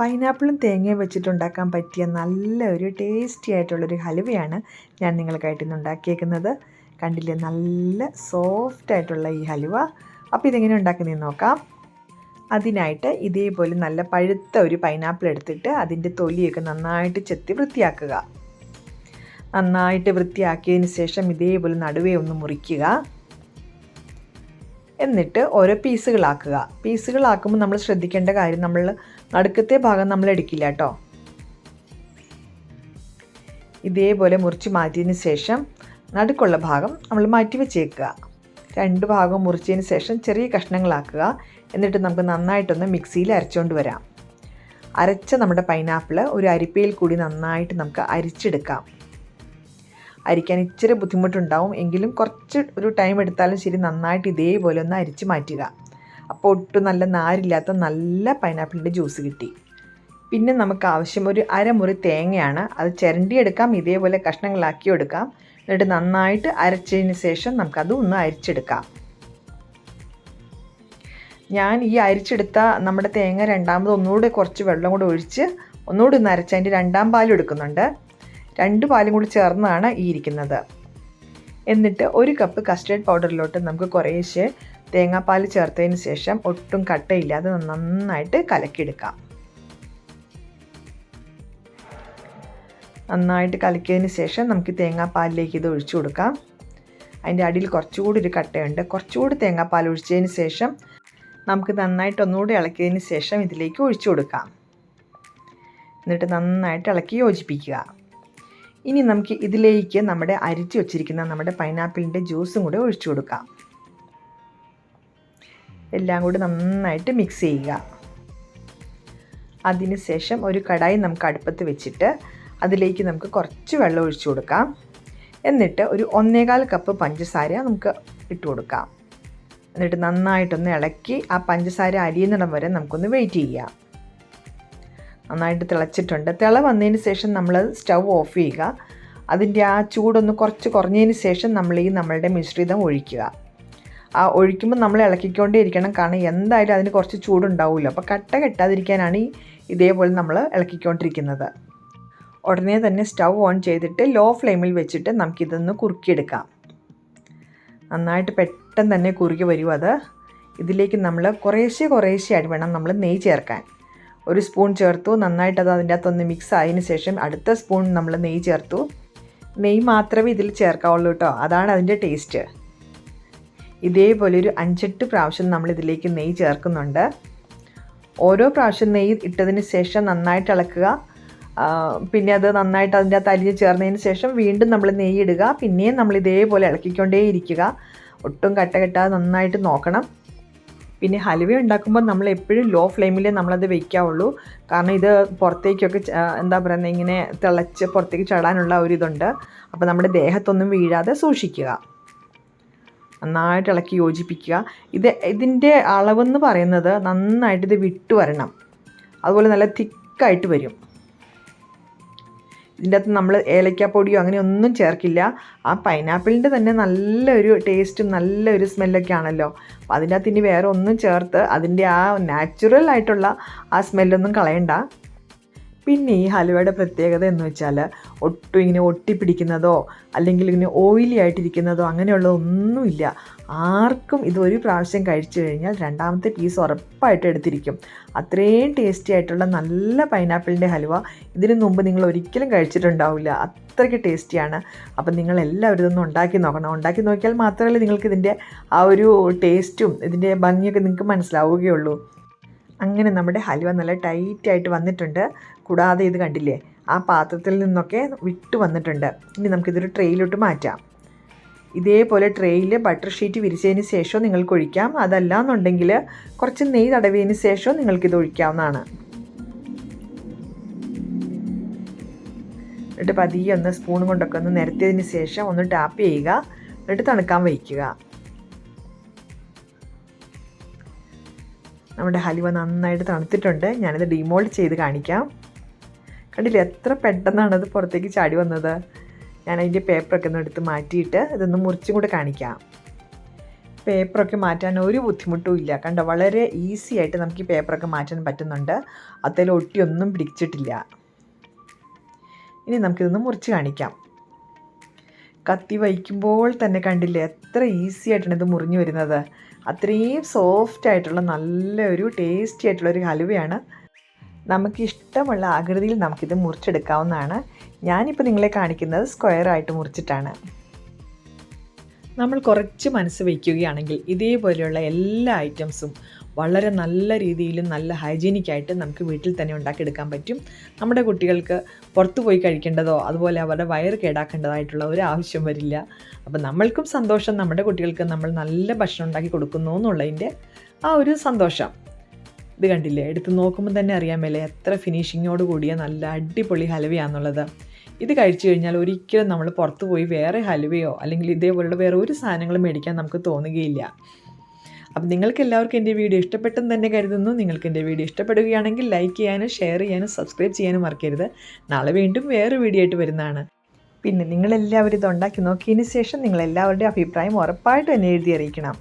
പൈനാപ്പിളും തേങ്ങയും വെച്ചിട്ടുണ്ടാക്കാൻ പറ്റിയ നല്ല ഒരു ടേസ്റ്റി ആയിട്ടുള്ളൊരു ഹലുവയാണ് ഞാൻ നിങ്ങൾക്കായിട്ട് ഇന്ന് ഉണ്ടാക്കിയേക്കുന്നത്. കണ്ടില്ലേ? നല്ല സോഫ്റ്റ് ആയിട്ടുള്ള ഈ ഹലുവ. അപ്പോൾ ഇതെങ്ങനെ ഉണ്ടാക്കുന്നതെന്ന് നോക്കാം. അതിനായിട്ട് ഇതേപോലെ നല്ല പഴുത്ത ഒരു പൈനാപ്പിൾ എടുത്തിട്ട് അതിന്റെ തൊലിയൊക്കെ നന്നായിട്ട് ചെത്തി വൃത്തിയാക്കുക. നന്നായിട്ട് വൃത്തിയാക്കിയതിന് ശേഷം ഇതേപോലെ നടുവേ ഒന്ന് മുറിക്കുക. എന്നിട്ട് ഓരോ പീസുകളാക്കുക. പീസുകളാക്കുമ്പോൾ നമ്മൾ ശ്രദ്ധിക്കേണ്ട കാര്യം നമ്മൾ നടുക്കത്തെ ഭാഗം നമ്മൾ എടുക്കില്ല കേട്ടോ. ഇതേപോലെ മുറിച്ച് മാറ്റിയതിന് ശേഷം നടുക്കുള്ള ഭാഗം നമ്മൾ മാറ്റി വെച്ചേക്കുക. രണ്ട് ഭാഗം മുറിച്ചതിന് ശേഷം ചെറിയ കഷ്ണങ്ങളാക്കുക. എന്നിട്ട് നമുക്ക് നന്നായിട്ടൊന്ന് മിക്സിയിൽ അരച്ചുകൊണ്ട് വരാം. അരച്ച നമ്മുടെ പൈനാപ്പിൾ ഒരു അരിപ്പയിൽ കൂടി നന്നായിട്ട് നമുക്ക് അരിച്ചെടുക്കാം. അരിക്കാൻ ഇച്ചിരി ബുദ്ധിമുട്ടുണ്ടാവും. എങ്കിലും കുറച്ച് ഒരു ടൈം എടുത്താലും ശരി നന്നായിട്ട് ഇതേപോലെ ഒന്ന് അരിച്ച് മാറ്റുക അപ്പോൾ ഒട്ടും നല്ല നാരില്ലാത്ത നല്ല പൈനാപ്പിളിന്റെ ജ്യൂസ് കിട്ടി. പിന്നെ നമുക്ക് ആവശ്യം ഒരു അരമുറി തേങ്ങയാണ്. അത് ചിരണ്ടിയെടുക്കാം ഇതേപോലെ കഷ്ണങ്ങളാക്കി എടുക്കാം. എന്നിട്ട് നന്നായിട്ട് അരച്ചതിന് ശേഷം നമുക്കത് ഒന്ന് അരിച്ചെടുക്കാം. ഞാൻ ഈ അരിച്ചെടുത്ത നമ്മുടെ തേങ്ങ രണ്ടാമത് ഒന്നുകൂടെ കുറച്ച് വെള്ളം കൂടെ ഒഴിച്ച് ഒന്നുകൂടി ഒന്ന് അരച്ച് അതിന്റെ രണ്ടാം പാലും എടുക്കുന്നുണ്ട്. രണ്ട് പാലും കൂടി ചേർന്നാണ് ഈ ഇരിക്കുന്നത്. എന്നിട്ട് ഒരു കപ്പ് കസ്റ്റേർഡ് പൗഡറിലോട്ട് നമുക്ക് കുറേശ്ശെ തേങ്ങാപ്പാൽ ചേർത്തതിന് ശേഷം ഒട്ടും കട്ടയില്ലാതെ നന്നായിട്ട് കലക്കിയെടുക്കാം. നന്നായിട്ട് കലക്കിയതിന് ശേഷം നമുക്ക് തേങ്ങാപ്പാലിലേക്ക് ഇത് ഒഴിച്ചു കൊടുക്കാം. അതിന്റെ അടിയിൽ കുറച്ചുകൂടി ഒരു കട്ടയുണ്ട്. കുറച്ചുകൂടി തേങ്ങാപ്പാൽ ഒഴിച്ചതിന് ശേഷം നമുക്ക് നന്നായിട്ട് ഒന്നുകൂടി ഇളക്കിയതിന് ശേഷം ഇതിലേക്ക് ഒഴിച്ചു കൊടുക്കാം. എന്നിട്ട് നന്നായിട്ട് ഇളക്കി യോജിപ്പിക്കുക. ഇനി നമുക്ക് ഇതിലേക്ക് നമ്മുടെ അരിച്ചു വച്ചിരിക്കുന്ന നമ്മുടെ പൈനാപ്പിളിന്റെ ജ്യൂസും കൂടെ ഒഴിച്ചു കൊടുക്കാം. എല്ലാം കൂടി നന്നായിട്ട് മിക്സ് ചെയ്യുക. അതിന് ശേഷം ഒരു കടായി നമുക്ക് അടുപ്പത്ത് വെച്ചിട്ട് അതിലേക്ക് നമുക്ക് കുറച്ച് വെള്ളം ഒഴിച്ചു കൊടുക്കാം. എന്നിട്ട് ഒരു ഒന്നേകാൽ കപ്പ് പഞ്ചസാര നമുക്ക് ഇട്ട് കൊടുക്കാം. എന്നിട്ട് നന്നായിട്ടൊന്ന് ഇളക്കി ആ പഞ്ചസാര അരിയുന്നിടം വരെ നമുക്കൊന്ന് വെയിറ്റ് ചെയ്യാം നന്നായിട്ട് തിളച്ചിട്ടുണ്ട്. തിള വന്നതിന് ശേഷം നമ്മൾ സ്റ്റൗ ഓഫ് ചെയ്യുക. അതിന്റെ ആ ചൂടൊന്ന് കുറച്ച് കുറഞ്ഞതിന് ശേഷം നമ്മൾ ഈ നമ്മളുടെ മിശ്രിതം ഒഴിക്കുക. ആ ഒഴിക്കുമ്പോൾ നമ്മൾ ഇളക്കിക്കൊണ്ടേ ഇരിക്കണം. കാരണം എന്തായാലും അതിന് കുറച്ച് ചൂടുണ്ടാവുമല്ലോ അപ്പോൾ കട്ട കെട്ടാതിരിക്കാനാണ് ഈ ഇതേപോലെ നമ്മൾ ഇളക്കിക്കൊണ്ടിരിക്കുന്നത്. ഉടനെ തന്നെ സ്റ്റൗ ഓൺ ചെയ്തിട്ട് ലോ ഫ്ലെയിമിൽ വെച്ചിട്ട് നമുക്കിതൊന്ന് കുറുക്കിയെടുക്കാം. നന്നായിട്ട് പെട്ടെന്ന് തന്നെ കുറുകി വരും അത്. ഇതിലേക്ക് നമ്മൾ കുറേശ്ശെ ആയിട്ട് വേണം നമ്മൾ നെയ്യ് ചേർക്കാൻ. ഒരു സ്പൂൺ ചേർത്തു നന്നായിട്ട് അത് അതിന്റെ അകത്തൊന്ന് മിക്സ് ആയതിന് ശേഷം അടുത്ത സ്പൂൺ നമ്മൾ നെയ്യ് ചേർത്തു. നെയ്യ് മാത്രമേ ഇതിൽ ചേർക്കാവുള്ളൂ കേട്ടോ അതാണ് അതിന്റെ ടേസ്റ്റ്. ഇതേപോലെ ഒരു അഞ്ചെട്ട് പ്രാവശ്യം നമ്മൾ ഇതിലേക്ക് നെയ്യ് ചേർക്കുന്നുണ്ട്. ഓരോ പ്രാവശ്യം നെയ്യ് ഇട്ടതിന് ശേഷം നന്നായിട്ട് ഇളക്കുക പിന്നെ അത് നന്നായിട്ട് അതിന്റെ അകത്ത് അരിഞ്ഞ് ചേർന്നതിന് ശേഷം വീണ്ടും നമ്മൾ നെയ്യ് ഇടുക പിന്നെയും നമ്മൾ ഇതേപോലെ ഇളക്കിക്കൊണ്ടേ ഇരിക്കുക ഒട്ടും കട്ട കെട്ടാതെ നന്നായിട്ട് നോക്കണം. പിന്നെ ഹലുവ ഉണ്ടാക്കുമ്പോൾ നമ്മൾ എപ്പോഴും ലോ ഫ്ലെയിമിലേ നമ്മളത് വെക്കാവുള്ളൂ. കാരണം ഇത് പുറത്തേക്കൊക്കെ എന്താ പറയുന്നത് ഇങ്ങനെ തിളച്ച് പുറത്തേക്ക് ചടാനുള്ള ഒരു ഇതുണ്ട്. അപ്പോൾ നമ്മുടെ ദേഹത്തൊന്നും വീഴാതെ സൂക്ഷിക്കുക. നന്നായിട്ട് ഇളക്കി യോജിപ്പിക്കുക. ഇത് ഇതിന്റെ അളവെന്ന് പറയുന്നത് നന്നായിട്ട് ഇത് വിട്ടു വരണം. അതുപോലെ നല്ല തിക്കായിട്ട് വരും. ഇതിന്റെ അകത്ത് നമ്മൾ ഏലക്കാപ്പൊടിയോ അങ്ങനെ ഒന്നും ചേർക്കില്ല. ആ പൈനാപ്പിളിന്റെ തന്നെ നല്ലൊരു ടേസ്റ്റും നല്ലൊരു സ്മെല്ലൊക്കെ ആണല്ലോ. അപ്പോൾ അതിന്റെ അകത്ത് ഇനി വേറെ ഒന്നും ചേർത്ത് അതിന്റെ ആ നാച്ചുറൽ ആയിട്ടുള്ള ആ സ്മെല്ലൊന്നും കളയണ്ട. പിന്നെ ഈ ഹലുവയുടെ പ്രത്യേകത എന്ന് വെച്ചാൽ ഒട്ടും ഇങ്ങനെ ഒട്ടിപ്പിടിക്കുന്നതോ അല്ലെങ്കിൽ ഇങ്ങനെ ഓയിലി ആയിട്ടിരിക്കുന്നതോ അങ്ങനെയുള്ള ഒന്നുമില്ല ആർക്കും ഇത് ഒരു പ്രാവശ്യം കഴിച്ചു കഴിഞ്ഞാൽ രണ്ടാമത്തെ പീസ് ഉറപ്പായിട്ട് എടുത്തിരിക്കും. അത്രയും ടേസ്റ്റി ആയിട്ടുള്ള നല്ല പൈനാപ്പിളിന്റെ ഹലുവ ഇതിനു മുമ്പ് നിങ്ങൾ ഒരിക്കലും കഴിച്ചിട്ടുണ്ടാവില്ല. അത്രയ്ക്ക് ടേസ്റ്റിയാണ് അപ്പം നിങ്ങൾ എല്ലാവരും ഇതൊന്ന് ഉണ്ടാക്കി നോക്കണം. ഉണ്ടാക്കി നോക്കിയാൽ മാത്രമേ നിങ്ങൾക്ക് ഇതിന്റെ ആ ഒരു ടേസ്റ്റും ഇതിന്റെ ഭംഗിയൊക്കെ നിങ്ങൾക്ക് മനസ്സിലാവുകയുള്ളൂ. അങ്ങനെ നമ്മുടെ ഹലുവ നല്ല ടൈറ്റായിട്ട് വന്നിട്ടുണ്ട്. കൂടാതെ ഇത് കണ്ടില്ലേ ആ പാത്രത്തിൽ നിന്നൊക്കെ വിട്ട് വന്നിട്ടുണ്ട്. ഇനി നമുക്കിതൊരു ട്രെയിലോട്ട് മാറ്റാം. ഇതേപോലെ ട്രെയിൽ ബട്ടർ ഷീറ്റ് വിരിച്ചതിന് ശേഷം നിങ്ങൾക്ക് ഒഴിക്കാം. അതല്ല എന്നുണ്ടെങ്കിൽ കുറച്ച് നെയ്യ് തടവിയതിന് ശേഷം നിങ്ങൾക്കിത് ഒഴിക്കാവുന്നതാണ്. എന്നിട്ട് പതിയെ ഒന്ന് സ്പൂൺ കൊണ്ടൊക്കെ ഒന്ന് നിരത്തിയതിന് ശേഷം ഒന്ന് ടാപ്പ് ചെയ്യുക. എന്നിട്ട് തണുക്കാൻ വയ്ക്കുക. നമ്മുടെ ഹലുവ നന്നായിട്ട് തണുത്തിട്ടുണ്ട്. ഞാനിത് ഡിമോൾഡ് ചെയ്ത് കാണിക്കാം. കണ്ടില്ലേ എത്ര പെട്ടെന്നാണ് അത് പുറത്തേക്ക് ചാടി വന്നത്. ഞാൻ അതിന്റെ പേപ്പറൊക്കെ ഒന്ന് എടുത്ത് മാറ്റിയിട്ട് ഇതൊന്ന് മുറിച്ചും കൂടെ കാണിക്കാം. പേപ്പറൊക്കെ മാറ്റാൻ ഒരു ബുദ്ധിമുട്ടും ഇല്ല. കണ്ടോ വളരെ ഈസി ആയിട്ട് നമുക്ക് ഈ പേപ്പറൊക്കെ മാറ്റാൻ പറ്റുന്നുണ്ട്. അതിൽ ഒട്ടിയൊന്നും പിടിച്ചിട്ടില്ല. ഇനി നമുക്കിതൊന്ന് മുറിച്ച് കാണിക്കാം. കത്തി വയ്ക്കുമ്പോൾ തന്നെ കണ്ടില്ലേ എത്ര ഈസി ആയിട്ടാണ് ഇത് മുറിഞ്ഞു വരുന്നത്. അത്രയും സോഫ്റ്റ് ആയിട്ടുള്ള നല്ലൊരു ടേസ്റ്റി ആയിട്ടുള്ള ഒരു ഹലുവയാണ്. നമുക്ക് ഇഷ്ടമുള്ള ആകൃതിയിൽ നമുക്കിത് മുറിച്ചെടുക്കാവുന്നതാണ്. ഞാനിപ്പോൾ നിങ്ങളെ കാണിക്കുന്നത് സ്ക്വയർ ആയിട്ട് മുറിച്ചിട്ടാണ്. നമ്മൾ കുറച്ച് മനസ്സ് വയ്ക്കുകയാണെങ്കിൽ ഇതേപോലെയുള്ള എല്ലാ ഐറ്റംസും വളരെ നല്ല രീതിയിലും നല്ല ഹൈജീനിക്കായിട്ട് നമുക്ക് വീട്ടിൽ തന്നെ ഉണ്ടാക്കിയെടുക്കാൻ പറ്റും. നമ്മുടെ കുട്ടികൾക്ക് പുറത്തു പോയി കഴിക്കേണ്ടതോ അതുപോലെ അവരുടെ വയറ് കേടാക്കേണ്ടതായിട്ടുള്ള ഒരു ആവശ്യം വരില്ല. അപ്പോൾ നമ്മൾക്കും സന്തോഷം നമ്മുടെ കുട്ടികൾക്ക് നമ്മൾ നല്ല ഭക്ഷണം ഉണ്ടാക്കി കൊടുക്കുന്നു എന്നുള്ളതിന്റെ ആ ഒരു സന്തോഷം. ഇത് കണ്ടില്ലേ? എടുത്ത് നോക്കുമ്പോൾ തന്നെ അറിയാമല്ലേ എത്ര ഫിനിഷിങ്ങോട് കൂടിയ നല്ല അടിപൊളി ഹലുവയാണെന്നുള്ളത് ഇത് കഴിച്ചു കഴിഞ്ഞാൽ ഒരിക്കലും നമ്മൾ പുറത്ത് പോയി വേറെ ഹലുവയോ അല്ലെങ്കിൽ ഇതേപോലുള്ള വേറെ ഒരു സാധനങ്ങളും മേടിക്കാൻ നമുക്ക് തോന്നുകയില്ല. അപ്പം നിങ്ങൾക്ക് എല്ലാവർക്കും എന്റെ വീഡിയോ ഇഷ്ടപ്പെട്ടെന്ന് തന്നെ കരുതുന്നു. നിങ്ങൾക്ക് എന്റെ വീഡിയോ ഇഷ്ടപ്പെടുകയാണെങ്കിൽ ലൈക്ക് ചെയ്യാനും ഷെയർ ചെയ്യാനും സബ്സ്ക്രൈബ് ചെയ്യാനും മറക്കരുത്. നാളെ വീണ്ടും വേറെ വീഡിയോ ആയിട്ട് വരുന്നതാണ്. പിന്നെ നിങ്ങളെല്ലാവരും ഇത് ഉണ്ടാക്കി നോക്കിയതിന് ശേഷം നിങ്ങളെല്ലാവരുടെയും അഭിപ്രായം ഉറപ്പായിട്ടും എന്നെ എഴുതി അറിയിക്കണം.